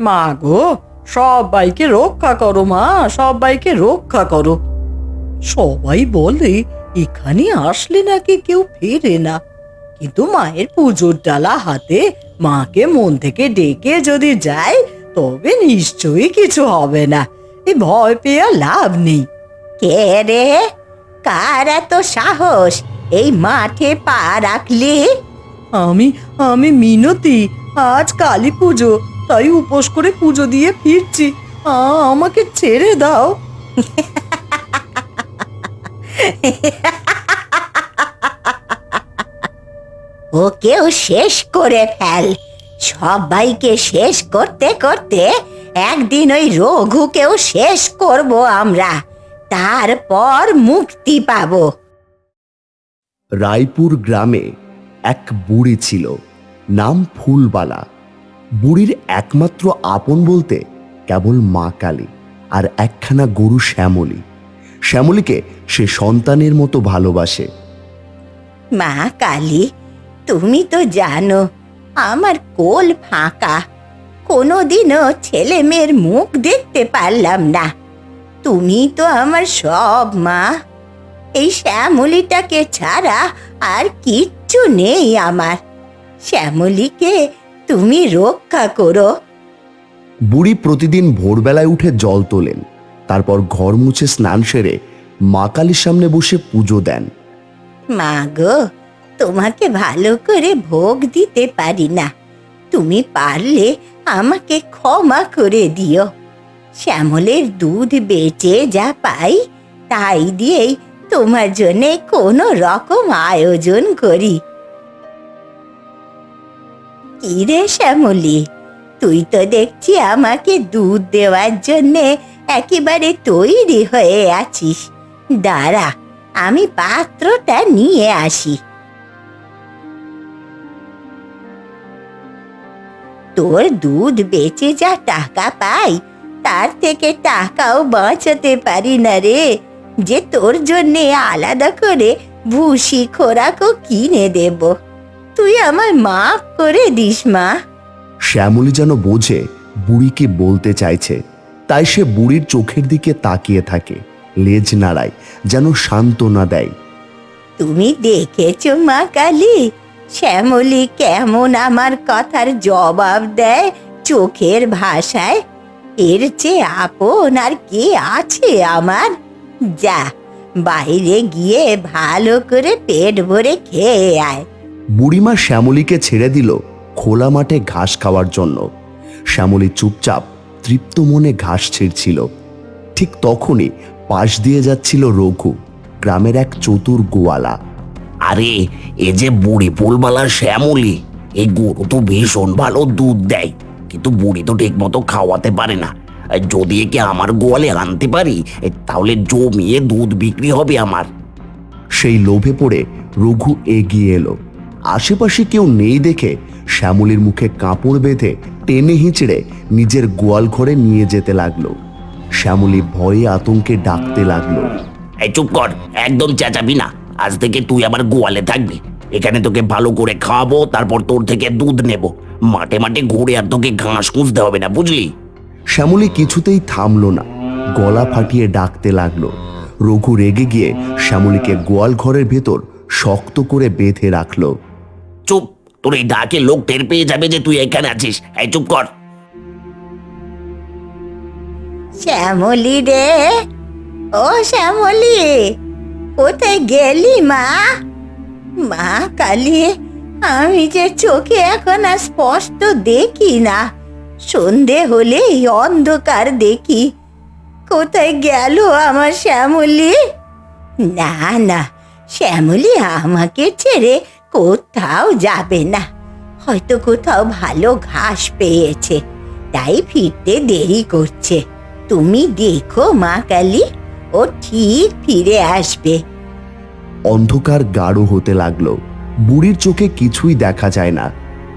মা গো সবাইকে রক্ষা করো মা সবাইকে রক্ষা করো। সবাই বলে এখানে আসলে নাকি কেউ ফেরে না। কিন্তু মায়ের পুজোর ডালা হাতে মাকে মন থেকে ডেকে যদি যায় তবে নিশ্চয়ই কিছু হবে না। এ ভয় পেয়ে লাভ নেই। কে রে? কার এত সাহস? এই মাঠে পা রাখলি? আমি আমি মিনতি আজ কালী পুজো তাই উপোস করে পুজো দিয়ে ফিরছি। আমাকে ছেড়ে দাও। ওকেও শেষ করে ফেল। সবাইকে শেষ করতে করতে একদিন ওই রঘুকেও শেষ করব আমরা। তারপর মুক্তি পাব। রায়পুর গ্রামে এক বুড়ি ছিল নাম ফুলবালা। বুড়ির একমাত্র আপন বলতে কেবল মা কালী আর একখানা গরু শ্যামলী। শ্যামলীকে সে সন্তানের মতো ভালোবাসে। মা কালী, তুমি তো জানো, আমার কোল ফাঁকা। কোনোদিনও ছেলে মেয়ের মুখ দেখতে পারলাম না। তুমি তো আমার সব মা। এই শ্যামলিটাকে ছাড়া আর কিচ্ছু নেই আমার। শ্যামলিকে তুমি রক্ষা করো। বুড়ি প্রতিদিন ভোরবেলায় উঠে জল তোলেন তারপর ঘর মুছে স্নান সেরে মা কালীর সামনে বসে পুজো দেন। মা গো তোমাকে ভালো করে ভোগ দিতে পারি না। তুমি পারলে আমাকে ক্ষমা করে দিও। শ্যামলের দুধ বেচে যা পাই তাই দিয়েই তোমার জন্য কোনো রকম আয়োজন করি। কি রে শ্যামলি? তুই তো দেখছি আমাকে দুধ দেওয়ার জন্যে একেবারে তৈরি হয়ে আছিস। দাঁড়া, আমি পাত্রটা নিয়ে আসি। তোর দুধ বেচে যা টাকা পাই, তার থেকে টাকাও বাঁচাতে পারি না রে। যে তোর জন্যে আলাদা করে ভুসি খোরাকও কিনে দেব। তুই আমার মাফ করে দিস মা। শ্যামলী যেন বোঝে বুড়ি কি বলতে চাইছে তাই সে বুড়ির চোখের দিকে তাকিয়ে থাকে লেজ নাড়ায় যেন সান্ত্বনা দেয়। তুমি দেখেছ মা কালী? শ্যামলী কেমন আমার কথার জবাব দেয় চোখের ভাষায়? এর চেয়ে আপন আর কে আছে আমার? যা বাইরে গিয়ে ভালো করে পেট ভরে খেয়ে আয়। বুড়িমা শ্যামলীকে ছেড়ে দিল খোলা মাঠে ঘাস খাওয়ার জন্য। শ্যামলী চুপচাপ তৃপ্ত মনে ঘাস ছিঁড়ছিল। ঠিক তখনই পাশ দিয়ে যাচ্ছিল রঘু গ্রামের এক চতুর গোয়ালা। আরে এ যে বুড়ি ফুলবালার শ্যামলি এই গরু তো ভীষণ ভালো দুধ দেয় কিন্তু বুড়ি তো ঠিক মতো খাওয়াতে পারে না। আর যদি একে আমার গোয়ালে আনতে পারি তাহলে জমিয়ে দুধ বিক্রি হবে আমার। সেই লোভে পড়ে রঘু এগিয়ে এলো। আশেপাশে কেউ নেই দেখে শ্যামলীর মুখে কাপড় বেঁধে টেনে হিঁচড়ে নিজের গোয়াল ঘরে নিয়ে যেতে লাগল। শ্যামলী ভয়ে আতঙ্কে ডাকতে লাগল। এই চুপ কর একদম চেঁচাবি না। আজ থেকে তুই আমার গোয়ালে থাকবি। এখানে তোকে ভালো করে খাওয়াবো তারপর তোর থেকে দুধ নেব। মাঠে মাঠে ঘুরে আর তোকে ঘাস খুঁজতে হবে না বুঝলি? শ্যামলী কিছুতেই থামলো না। গলা ফাটিয়ে ডাকতে লাগল। রঘু রেগে গিয়ে শ্যামলীকে গোয়াল ঘরের ভেতর শক্ত করে বেঁধে রাখল। চুপ। তোর এই ডাকে লোক টের পেয়ে যাবে যে তুই এখানে আছিস। এই, চুপ কর। শ্যামলি রে। ও শ্যামলি, কোথায় গেলি মা? মা কালী, আমি যে চোখে এখন আর স্পষ্ট দেখি না। সন্ধে হলেই অন্ধকার দেখি। কোথায় গেল আমার শ্যামলি? না না, শ্যামলি আমাকে ছেড়ে কোথাও যাবে না। হয়তো কোথাও ভালো ঘাস পেয়েছে, তাই ফিরতে দেরি করছে। তুমি দেখো, মা কালী, ও ঠিক ফিরে আসবে। অন্ধকার গাঢ় হতে লাগল। বুড়ির চোখে কিছুই দেখা যায় না।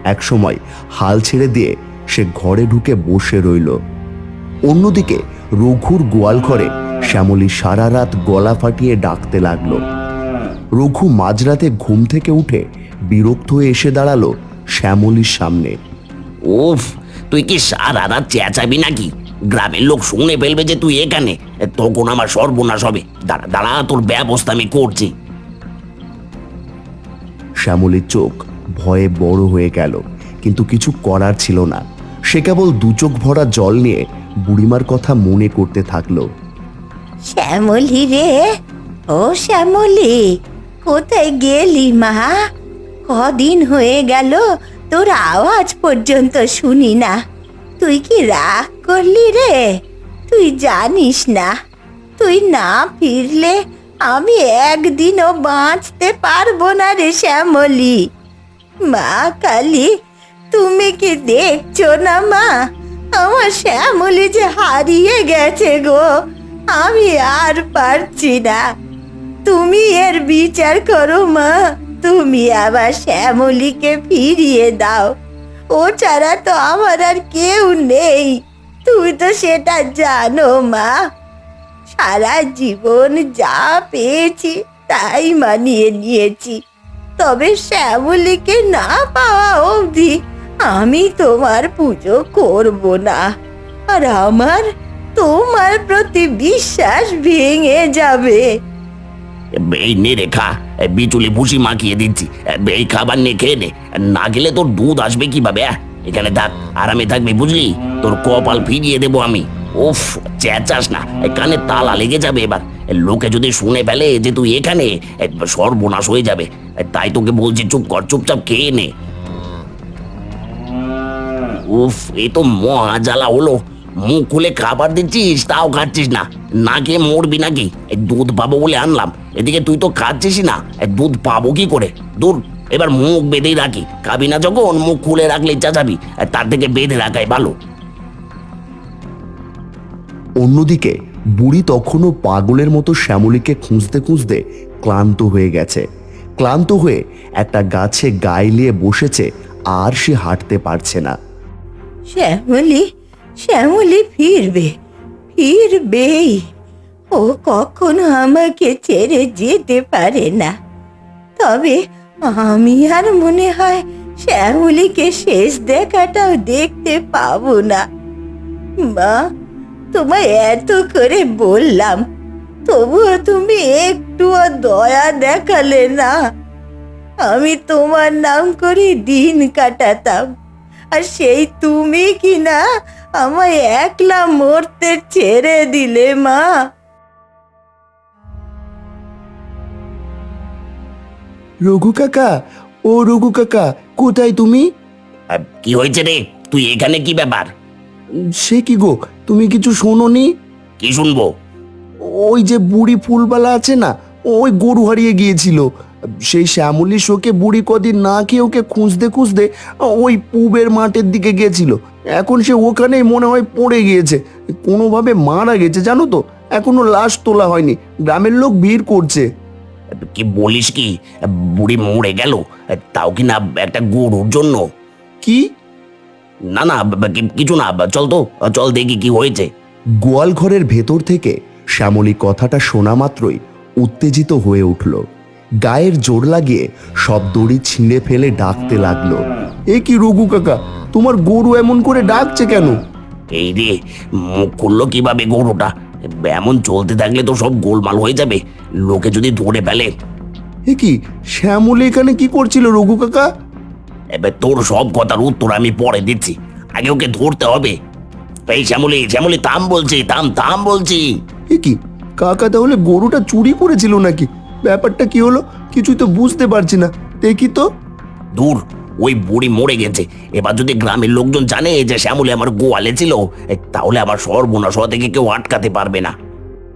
একসময় হাল ছেড়ে দিয়ে সে ঘরে ঢুকে বসে রইল। অন্যদিকে রঘুর গোয়াল ঘরে শ্যামলী সারা রাত গলা ফাটিয়ে ডাকতে লাগল। রঘু মাঝরাতে ঘুম থেকে উঠে বিরক্ত হয়ে এসে দাঁড়াল শ্যামলির সামনে। উফ তুই কি সারা রাত চেঁচাবি নাকি? গ্রামের লোক শুনে ফেলবে যে তুই এখানে। তখন আমার সর্বনাশ হবে। দাঁড়া দাঁড়া তোর ব্যবস্থা আমি করছি। শ্যামলীর চোখ ভয়ে বড় হয়ে গেল কিন্তু কিছু করার ছিল না। সে কেবল দু চোখ ভরা জল নিয়ে বুড়িমার কথা মনে করতে থাকল। শ্যামলি রে ও শ্যামলি। কোথায় গেলি মা? কদিন হয়ে গেল, তোর আওয়াজ পর্যন্ত শুনি না। তুই কি রাগ করলি রে? তুই জানিস না। তুই না ফিরলে আমি একদিনও বাঁচতে পারব না রে শ্যামলি। মা কালী, তুমি কি দেখছ না মা? আমার শ্যামলি যে হারিয়ে গেছে গো, আমি আর পারছি না। তুমি এর বিচার করো, মা। তুমি আবার শ্যামলিকে ফিরিয়ে দাও। ও ছাড়া তো আমার আর কেউ নেই। তুমি তো সেটা জানো, মা। সারা জীবন যা পেয়েছি, তাই মানিয়ে নিয়েছি। তবে শ্যামলীকে না পাওয়া অবধি আমি তোমার পুজো করব না। আর আমার তোমার প্রতি বিশ্বাস ভেঙে যাবে। এই নে রে খা বিচুলি ভুসি মাখিয়ে দিচ্ছি। এই খাবার নে, খেয়ে নে। না গেলে তোর দুধ আসবে কীভাবে? এখানে থাক, আরামে থাকবি, বুঝলি? তোর কপাল ফিরিয়ে দেবো আমি। উফ, চেঁচাস না কানে তালা লেগে যাবে এবার। লোকে যদি শুনে ফেলে যে তুই এখানে সর্বনাশ হয়ে যাবে। তাই তোকে বলছি, চুপ কর, চুপচাপ খেয়ে নে। উফ, এ তো মহা জ্বালা হলো। মুখ খুলে খাবার দিচ্ছিস? তাও খাচ্ছিস না। না খেয়ে মরবি নাকি? এই দুধ পাবো বলে আনলাম। এদিকে তুই তো খাচ্ছিসই না। এই দুধ পাবো কি করে? দূর এবার মুখ বেঁধেই রাখি। খাবি না যখন মুখ খুলে রাখলে চেঁচাবি। আর তার থেকে বেঁধে রাখাই ভালো অন্যদিকে বুড়ি তখনও পাগলের মতো শ্যামলীকে খুঁজতে খুঁজতে ক্লান্ত হয়ে গেছে। ক্লান্ত হয়ে একটা গাছে গায়ে নিয়ে বসেছে আর সে হাঁটতে পারছে না। শ্যামলি শ্যামলি ফিরবে, ফিরবেই। ও কখনো আমাকে ছেড়ে যেতে পারে না। তবে আমি আর মনে হয় শ্যামলিকে শেষ দেখাটাও দেখতে পাবো না। মা, তোমায় এত করে বললাম, তবুও তুমি একটুও দয়া দেখালে না। আমি তোমার নাম করে দিন কাটাতাম, আর সেই তুমি কি না আমায় একলা মরতে ছেড়ে দিলে মা। রঘু কাকা ও রঘু কাকা কোথায় তুমি? কি হয়েছে রে? তুই এখানে কি ব্যাপার? সে কি গো তুমি কিছু শোনোনি? কি শুনব? ওই যে বুড়ি ফুলবালা আছে না ওই গরু হারিয়ে গিয়েছিল। সেই শ্যামলি শোকে বুড়ি কদিন না খেয়ে ওকে খুঁজতে খুঁজতে ওই পুবের মাঠের দিকে গিয়েছিল। এখন সে ওখানেই মনে হয় পড়ে গিয়েছে কোনোভাবে মারা গেছে জানো তো? এখনও লাশ তোলা হয়নি গ্রামের লোক ভিড় করছে। কি বলিস কি? বুড়ি মরে গেল তাও কি না একটা গরুর জন্য? কি? না না কি- কিছু না চল তো চল দেখি কি হয়েছে। গোয়াল ঘরের ভেতর থেকে শ্যামলী কথাটা শোনা মাত্রই উত্তেজিত হয়ে উঠল। গায়ের জোর লাগিয়ে সব দড়ি ছিঁড়ে ফেলে ডাকতে লাগল। এ কি রঘু কাকা তোমার গরু এমন করে ডাকছে কেন? এই রে মুখ খুললো কীভাবে গরুটা? এমন চলতে থাকলে তো সব গোলমাল হয়ে যাবে। লোকে যদি ধরে ফেলে। এ কি শ্যামলী এখানে কি করছিল রঘু কাকা? এবার তোর সব কথার উত্তর আমি পরে দিচ্ছি। আগে ওকে ধরতে হবে। এই শ্যামলি শ্যামলি থাম বলছি থাম থাম বলছি। এ কি কাকা তাহলে গরুটা চুরি করেছিল নাকি? ব্যাপারটা কি হলো? কিছুই তো বুঝতে পারছি না। দেখি তো। দূর ওই বুড়ি মরে গেছে। এবার যদি গ্রামের লোকজন জানে যে শ্যামলি আমার গোয়ালে ছিল এ, তাহলে আমার সর্বনাশ হওয়া থেকে কেউ আটকাতে পারবে না।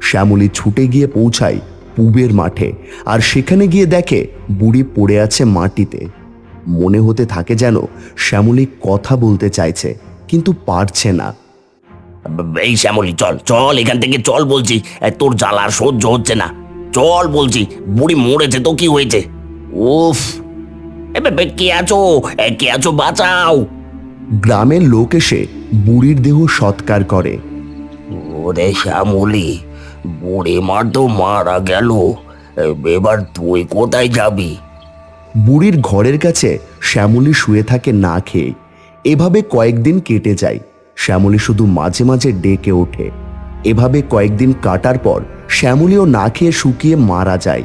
শ্যামলী ছুটে গিয়ে পৌঁছায় পুবের মাঠে আর সেখানে গিয়ে দেখে বুড়ি পড়ে আছে মাটিতে। মনে হতে থাকে যেন শ্যামলী কথা বলতে চাইছে কিন্তু পারছে না। ব- এই শ্যামলি চল চল এখান থেকে চল বলছি। এ, তোর জ্বালা আর সহ্য হচ্ছে না। চল বলছি বুড়ি মরেছে তো কি হয়েছে? উফ কে আছো? কে আছো? বাঁচাও! গ্রামের লোক এসে বুড়ির দেহ সৎকার করে। ওরে শ্যামলি বুড়ি মার তো মারা গেল। এবার তুই কোথায় যাবি? বুড়ির ঘরের কাছে শ্যামলী শুয়ে থাকে না খেয়ে। এভাবে কয়েকদিন কেটে যায়। শ্যামলী শুধু মাঝে মাঝে ডেকে ওঠে। এভাবে কয়েকদিন কাটার পর শ্যামলীও না খেয়ে শুকিয়ে মারা যায়।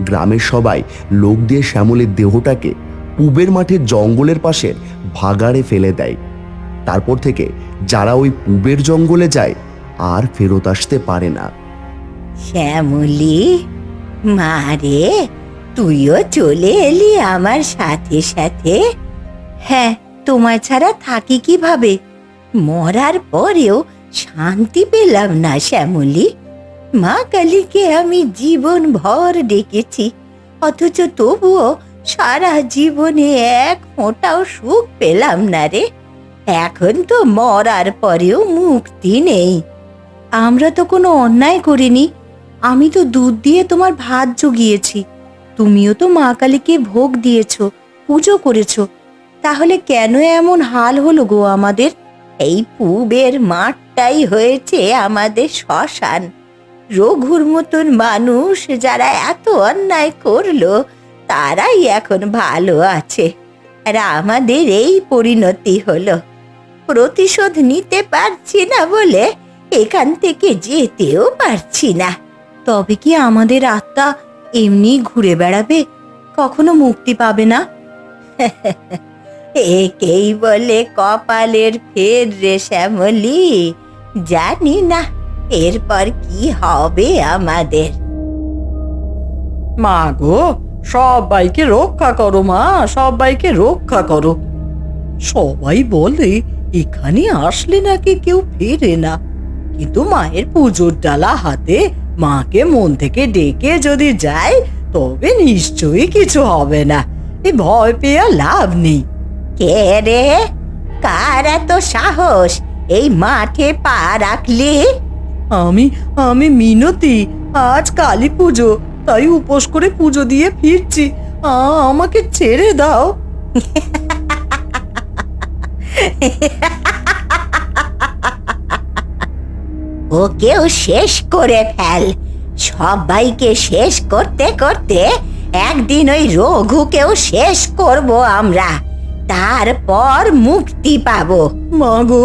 গ্রামের সবাই লোক দিয়ে শ্যামলীর দেহটাকে পুবের মাঠের জঙ্গলের পাশে ভাগাড়ে ফেলে দেয়। তারপর থেকে যারা ওই পুবের জঙ্গলে যায়, আর ফেরত আসতে পারে না। শ্যামলি মারে তুইও চলে এলি আমার সাথে সাথে? হ্যাঁ তোমার ছাড়া থাকি কীভাবে? মরার পরেও শান্তি পেলাম না শ্যামলি। মা কালীকে আমি জীবন ভর ডেকেছি, অথচ তবুও সারা জীবনে এক ফোঁটাও সুখ পেলাম না রে। এখন তো মরার পরেও মুক্তি নেই। আমরা তো কোনো অন্যায় করিনি। আমি তো দুধ দিয়ে তোমার ভাত জুগিয়েছি। তুমিও তো মা কালীকে ভোগ দিয়েছ, পুজো করেছ। তাহলে কেন এমন হাল হলো গো আমাদের? এই পুবের মাঠটাই হয়েছে আমাদের শ্মশান। রঘুর মতন মানুষ যারা এত অন্যায় করল তারাই এখন ভালো আছে। আর আমাদের এই পরিণতি হলো। প্রতিশোধ নিতে পারছি না বলে এখান থেকে যেতেও পারছি না। তবে কি আমাদের আত্মা এমনি ঘুরে বেড়াবে? কখনো মুক্তি পাবে না? একেই বলে কপালের ফের রে শ্যামলি। জানি না, এরপর কি হবে আমাদের। মা গো সবাইকে রক্ষা করো মা সবাইকে রক্ষা করো। সবাই বলে এখানে আসলে নাকি কেউ ফেরে না। কিন্তু মায়ের পুজোর ডালা হাতে মাকে মন থেকে ডেকে যদি যায় তবে নিশ্চয়ই কিছু হবে না। এ ভয় পেয়ে লাভ নেই। কে রে? কার এত সাহস? এই মাঠে পা রাখলি? আমি আমি মিনতি আজ কালী পুজো তাই উপোস করে পুজো দিয়ে ফিরছি। আমাকে ছেড়ে দাও। ওকেও শেষ করে ফেল। সবাইকে শেষ করতে করতে একদিন ওই রঘুকেও শেষ করব আমরা। তারপর মুক্তি পাবো। মা গো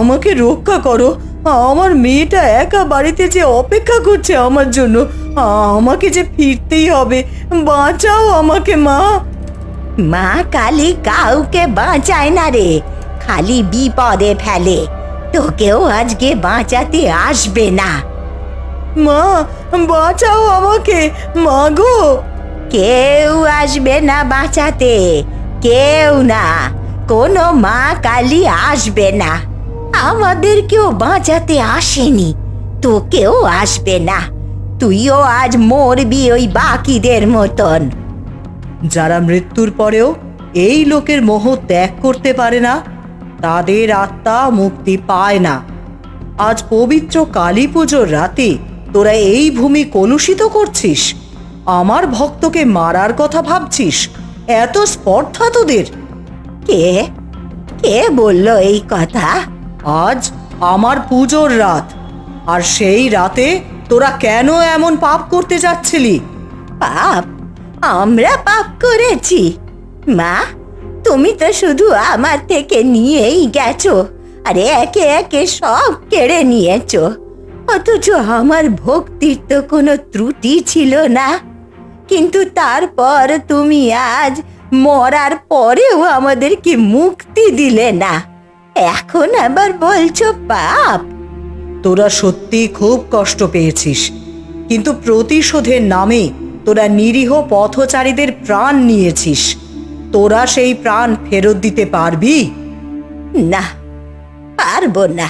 আমাকে রক্ষা করো। আমার মেয়েটা একা বাড়িতে যে অপেক্ষা করছে আমার জন্য আমাকে যে ফিরতেই হবে। বাঁচাও আমাকে মা। মা কালী কাউকে বাঁচায় না রে খালি বিপদে ফেলে। তোকেও আজকে বাঁচাতে আসবে না। মা বাঁচাও আমাকে মা গো। কেউ আসবে না বাঁচাতে কেউ না কোনো মা কালী আসবে না। আমাদের কেউ বাঁচাতে আসেনি তোকেও আসবে না। তুইও আজ মরবি ওই বাকিদের মতন। যারা মৃত্যুর পরেও এই লোকের মোহ ত্যাগ করতে পারে না তাদের আত্মা মুক্তি পায় না। আজ পবিত্র কালী পুজোর রাতে তোরা এই ভূমি কলুষিত করছিস। আমার ভক্তকে মারার কথা ভাবছিস এত স্পর্ধা তোদের। কে? কে বলল এই কথা? আজ আমার পুজোর রাত। আর সেই রাতে তোরা কেন এমন পাপ করতে যাচ্ছিলি? পাপ? আমরা পাপ করেছি। মা, তুমি তো শুধু আমার থেকে নিয়েই গেছো আর একে একে সব কেড়ে নিয়েছো। অথচ আমার ভক্তির তো কোনো ত্রুটি ছিল না। কিন্তু তারপর তুমি আজ মরার পরেও আমাদেরকে মুক্তি দিলে না। এখন আবার বলছো পাপ? তোরা সত্যি খুব কষ্ট পেয়েছিস কিন্তু প্রতিশোধের নামে তোরা নিরীহ পথচারীদের প্রাণ নিয়েছিস। তোরা সেই প্রাণ ফেরত দিতে পারবি? না পারব না।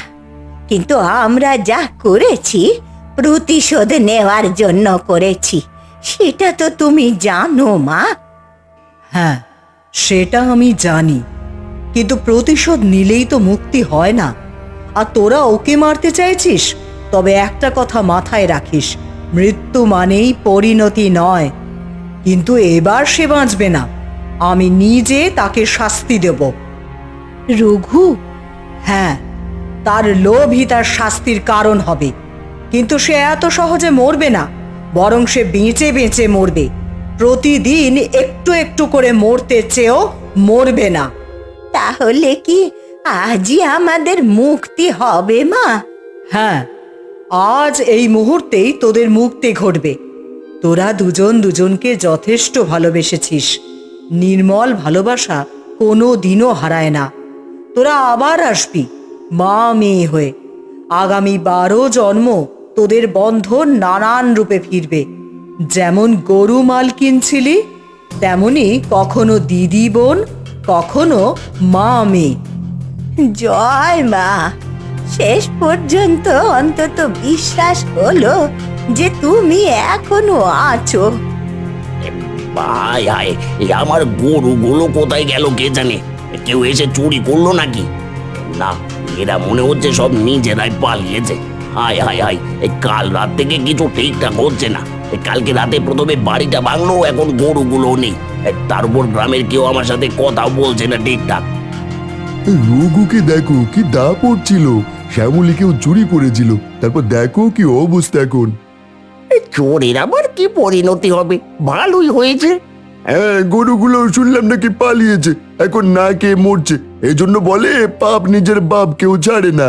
কিন্তু আমরা যা করেছি প্রতিশোধ নেওয়ার জন্য করেছি সেটা তো তুমি জানো মা। হ্যাঁ সেটা আমি জানি। কিন্তু প্রতিশোধ নিলেই তো মুক্তি হয় না। আর তোরা ওকে মারতে চাইছিস? তবে একটা কথা মাথায় রাখিস মৃত্যু মানেই পরিণতি নয়। কিন্তু এবার সে বাঁচবে না। আমি নিজে তাকে শাস্তি দেব। রঘু? হ্যাঁ তার লোভই তার শাস্তির কারণ হবে। কিন্তু সে এত সহজে মরবে না বরং সে বেঁচে বেঁচে মরবে। প্রতিদিন একটু একটু করে মরতে চেয়েও মরবে না। তাহলে কি আজই আমাদের মুক্তি হবে, মা? হ্যাঁ আজ এই মুহূর্তেই তোদের মুক্তি ঘটবে। তোরা দুজন দুজনকে যথেষ্ট ভালোবেসেছিস। নির্মল ভালোবাসা কোনো দিনও হারায় না। তোরা আবার আসবি, মা মেয়ে হয়ে। আগামী বারো জন্ম তোদের বন্ধন নানান রূপে ফিরবে। যেমন গরু মাল কিনছিলি, তেমনি কখনো দিদি বোন কখনো মা মেয়ে জয় মা। শেষ পর্যন্ত অন্তত বিশ্বাস হলো যে তুমি এখনও আছো। ভাই হায় এই আমার গরুগুলো কোথায় গেল কে জানে? কেউ এসে চুরি করল নাকি? না, এরা মনে হচ্ছে সব নিজেরাই পালিয়েছে। হায় হায় হায় কাল রাত থেকে কিছু ঠিকঠাক হচ্ছে না। কালকে রাতে প্রথমে বাড়িটা ভাঙলো এখন গরুগুলো নেই। এই তার উপর গ্রামের কেউ আমার সাথে কথা বলছে না ঠিকঠাক। রঘুকে দেখো কি দা পড়ছিল শ্যামলি কেউ চুরি করেছিল তারপর দেখো কি অবস্থা এখন। চোরের আবার কি পরিণতি হবে? ভালোই হয়েছে। হ্যাঁ গরুগুলো শুনলাম নাকি পালিয়েছে এখন না কে মরছে এই জন্য বলে পাপ নিজের বাপ কেউ ছাড়ে না।